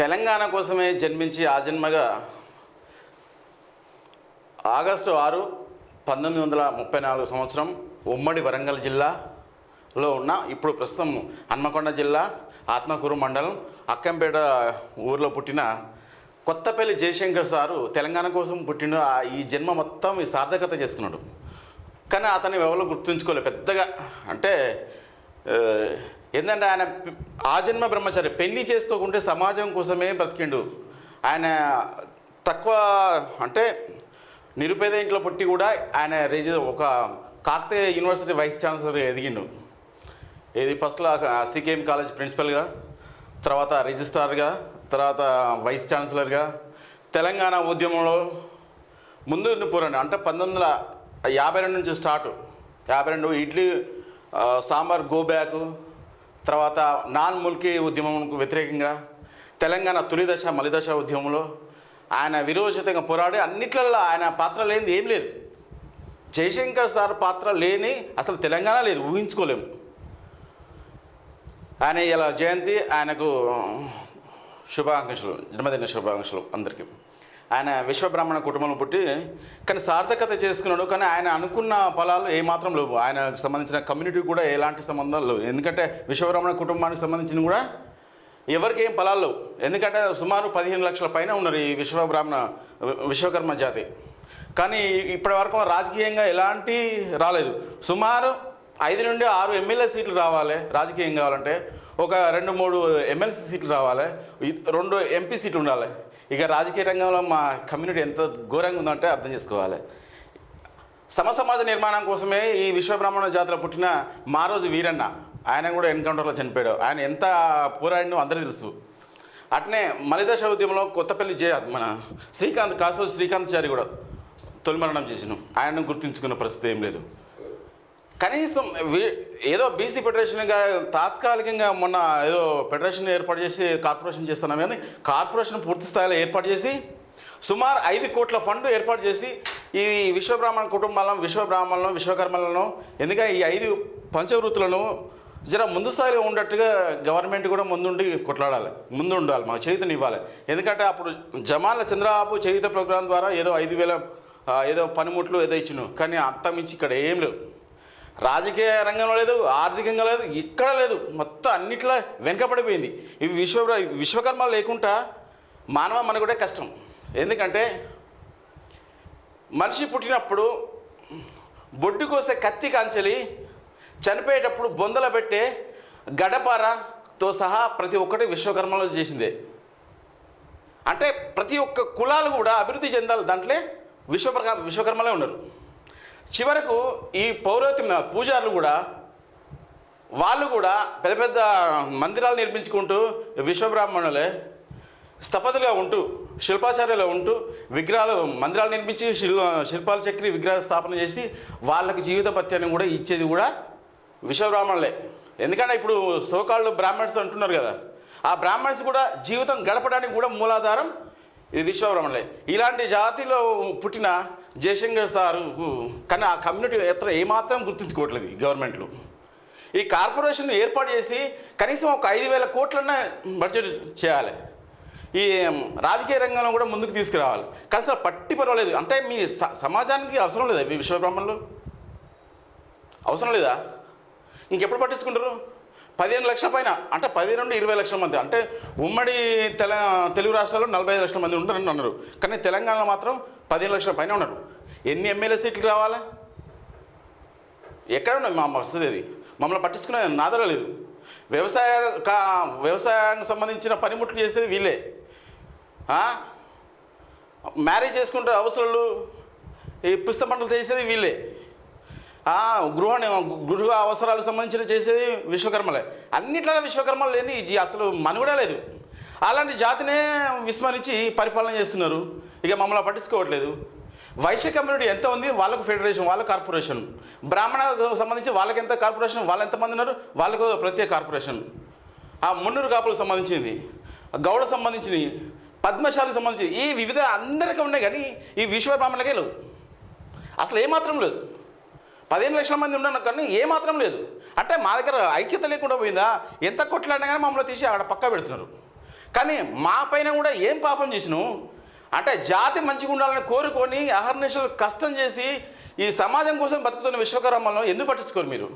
తెలంగాణ కోసమే జన్మించి ఆ జన్మగా ఆగస్టు ఆరు పంతొమ్మిది వందల ముప్పై నాలుగు సంవత్సరం ఉమ్మడి వరంగల్ జిల్లాలో ఉన్న ఇప్పుడు ప్రస్తుతం హన్మకొండ జిల్లా ఆత్మకూరు మండలం అక్కంపేట ఊర్లో పుట్టిన కొత్తపల్లి జయశంకర్ సారు తెలంగాణ కోసం పుట్టిన ఆ ఈ జన్మ మొత్తం ఈ సార్థకత చేసుకున్నాడు. కానీ అతన్ని ఎవరు గుర్తుంచుకోలేదు. పెద్దగా అంటే ఏంటంటే ఆయన ఆజన్మ ఆ జన్మ బ్రహ్మచారి. పెళ్ళి చేసుకోకుంటే సమాజం కోసమే బ్రతికిండు. ఆయన తక్కువ అంటే నిరుపేద ఇంట్లో పుట్టి కూడా ఆయన రిజ ఒక కాకతీయ యూనివర్సిటీ వైస్ ఛాన్సలర్ ఎదిగిండు. ఇది ఫస్ట్లో సికేఎం కాలేజ్ ప్రిన్సిపల్గా తర్వాత రిజిస్ట్రార్గా తర్వాత వైస్ ఛాన్సలర్గా తెలంగాణ ఉద్యమంలో ముందు పోరండి అంటే పంతొమ్మిది వందల యాభై రెండు నుంచి స్టార్ట్. యాభై రెండు ఇడ్లీ సామర్ సాంబార్ తర్వాత నాన్ ముల్కీ ఉద్యమంకు వ్యతిరేకంగా తెలంగాణ తొలి దశ మలిదశ ఉద్యమంలో ఆయన విరోచితంగా పోరాడి అన్నిట్లలో ఆయన పాత్ర లేనిది ఏం లేదు. జయశంకర్ సార్ పాత్ర లేని అసలు తెలంగాణ లేదు ఊహించుకోలేము. ఆయన ఇలా జయంతి ఆయనకు శుభాకాంక్షలు జన్మదిన శుభాకాంక్షలు అందరికీ. ఆయన విశ్వబ్రాహ్మణ కుటుంబంలో పుట్టి కానీ సార్థకత చేసుకున్నాడు కానీ ఆయన అనుకున్న ఫలాలు ఏమాత్రం లేవు. ఆయనకు సంబంధించిన కమ్యూనిటీ కూడా ఎలాంటి సంబంధాలు లేవు. ఎందుకంటే విశ్వబ్రాహ్మణ కుటుంబానికి సంబంధించిన కూడా ఎవరికి ఏం ఫలాలు లేవు. ఎందుకంటే సుమారు పదిహేను లక్షల పైన ఉన్నారు ఈ విశ్వబ్రాహ్మణ విశ్వకర్మ జాతి. కానీ ఇప్పటి వరకు రాజకీయంగా ఎలాంటి రాలేదు. సుమారు ఐదు నుండి ఆరు ఎమ్మెల్యే సీట్లు రావాలి. రాజకీయం కావాలంటే ఒక రెండు మూడు ఎమ్మెల్సీ సీట్లు రావాలి. రెండు ఎంపీ సీట్లు ఉండాలి. ఇక రాజకీయ రంగంలో మా కమ్యూనిటీ ఎంత ఘోరంగా ఉందంటే అర్థం చేసుకోవాలి. సమ సమాజ నిర్మాణం కోసమే ఈ విశ్వబ్రాహ్మణ జాతర పుట్టిన మారోజు వీరన్న. ఆయన కూడా ఎన్కౌంటర్లో చనిపోయాడు. ఆయన ఎంత పోరాడినో అందరికీ తెలుసు. అట్నే మలిదశ ఉద్యమంలో కొత్తపల్లి జయ మన శ్రీకాంత్ కాసు శ్రీకాంత్ చారి కూడా తొలిమరణం చేసినాం ఆయనను గుర్తించుకున్న పరిస్థితి ఏం లేదు. కనీసం ఏదో బీసీ ఫెడరేషన్గా తాత్కాలికంగా మొన్న ఏదో ఫెడరేషన్ ఏర్పాటు చేసి కార్పొరేషన్ చేస్తున్నాం కానీ కార్పొరేషన్ పూర్తి స్థాయిలో ఏర్పాటు చేసి సుమారు ఐదు కోట్ల ఫండ్ ఏర్పాటు చేసి ఈ విశ్వబ్రాహ్మణ కుటుంబాలను విశ్వబ్రాహ్మణులను విశ్వకర్మలను ఎందుకంటే ఈ ఐదు పంచవృత్తులను జర ముందు స్థాయిలో ఉండట్టుగా గవర్నమెంట్ కూడా ముందుండి కొట్లాడాలి. ముందు ఉండాలి మాకు చేయుతని ఇవ్వాలి. ఎందుకంటే అప్పుడు జమాల చంద్రబాబు చేయుత ప్రోగ్రాం ద్వారా ఏదో ఐదు వేల ఏదో పనిముట్లు ఏదో ఇచ్చిను. కానీ అంతమించి ఇక్కడ ఏం లేవు. రాజకీయ రంగంలో లేదు ఆర్థికంగా లేదు ఇక్కడ లేదు. మొత్తం అన్నిట్లో వెనుకబడిపోయింది. ఇవి విశ్వ విశ్వకర్మ లేకుండా మానవ మనగుడే కష్టం. ఎందుకంటే మనిషి పుట్టినప్పుడు బొడ్డు కోసే కత్తి కాంచెలి చనిపోయేటప్పుడు బొందల పెట్టే గడపారతో సహా ప్రతి ఒక్కటి విశ్వకర్మలో చేసిందే. అంటే ప్రతి ఒక్క కులాలు కూడా అభివృద్ధి చెందాలి దాంట్లో విశ్వప్రక విశ్వకర్మలే ఉన్నారు. చివరకు ఈ పౌరోహిత్యం పూజారులు కూడా వాళ్ళు కూడా పెద్ద పెద్ద మందిరాలు నిర్మించుకుంటూ విశ్వబ్రాహ్మణులే స్థపతులుగా ఉంటూ శిల్పాచార్యులు ఉంటూ విగ్రహాలు మందిరాలు నిర్మించి శిల్ శిల్పాల చక్రి విగ్రహ స్థాపన చేసి వాళ్ళకి జీవిత పత్యాన్ని కూడా ఇచ్చేది కూడా విశ్వబ్రాహ్మణులే. ఎందుకంటే ఇప్పుడు సోకాళ్ళు బ్రాహ్మణ్స్ అంటున్నారు కదా ఆ బ్రాహ్మణ్స్ కూడా జీవితం గడపడానికి కూడా మూలాధారం ఇది విశ్వబ్రహ్మలే. ఇలాంటి జాతిలో పుట్టిన జయశంకర్ సారు కానీ ఆ కమ్యూనిటీ ఎత్ర ఏమాత్రం గుర్తించుకోవట్లేదు గవర్నమెంట్లు. ఈ కార్పొరేషన్ ఏర్పాటు చేసి కనీసం ఒక ఐదు వేల కోట్లన్నా బడ్జెట్ చేయాలి. ఈ రాజకీయ రంగంలో కూడా ముందుకు తీసుకురావాలి. కానీ అసలు పట్టి పర్వాలేదు. అంటే మీ స- సమాజానికి అవసరం లేదా మీ విశ్వబ్రహ్మణులు అవసరం లేదా? ఇంకెప్పుడు పట్టించుకుంటారు? పదిహేను లక్షల పైన అంటే పదిహేను నుండి ఇరవై లక్షల మంది. అంటే ఉమ్మడి తెల తెలుగు రాష్ట్రాల్లో నలభై ఐదు లక్షల మంది ఉంటారని అన్నారు. కానీ తెలంగాణలో మాత్రం పదిహేను లక్షల పైన ఉన్నారు. ఎన్ని ఎమ్మెల్యే సీట్లు రావాలి? ఎక్కడ ఉన్నాయి? మా వసతి అది మమ్మల్ని పట్టించుకునే నాదర లేదు. వ్యవసాయ కా వ్యవసాయానికి సంబంధించిన పనిముట్లు చేసేది వీళ్ళే. మ్యారేజ్ చేసుకుంటే అవసరాలు ఈ పుస్తక పంటలు చేసేది వీళ్ళే. గృహ గృహ అవసరాలకు సంబంధించిన చేసేది విశ్వకర్మలే. అన్నిట్లో విశ్వకర్మలు లేని ఈ జీ- అసలు మనుగడే లేదు. అలాంటి జాతినే విస్మరించి పరిపాలన చేస్తున్నారు. ఇక మమ్మల్ని పట్టించుకోవట్లేదు. వైశ్య కమ్యూనిటీ ఎంత ఉంది? వాళ్ళకు ఫెడరేషన్ వాళ్ళ కార్పొరేషన్. బ్రాహ్మణకు సంబంధించి వాళ్ళకి ఎంత కార్పొరేషన్? వాళ్ళు ఎంతమంది ఉన్నారు? వాళ్ళకు ప్రత్యేక కార్పొరేషన్. ఆ మున్నూరు కాపులకు సంబంధించింది. గౌడ సంబంధించినవి పద్మశాలకు సంబంధించి ఈ వివిధ అందరికీ ఉన్నాయి కానీ ఈ విశ్వబ్రాహ్మణులకే లేవు. అసలు ఏమాత్రం లేదు. పదిహేను లక్షల మంది ఉన్నాను కానీ ఏమాత్రం లేదు. అంటే మా దగ్గర ఐక్యత లేకుండా పోయిందా? ఎంత కొట్లాడినా కానీ మమ్మల్ని తీసి ఆడ పక్క పెడుతున్నారు. కానీ మా పైన కూడా ఏం పాపం చేసినావు అంటే జాతి మంచిగా ఉండాలని కోరుకొని అహర్నిశలు కష్టం చేసి ఈ సమాజం కోసం బతుకుతున్న విశ్వకర్మలను ఎందుకు పట్టించుకోరు మీరు?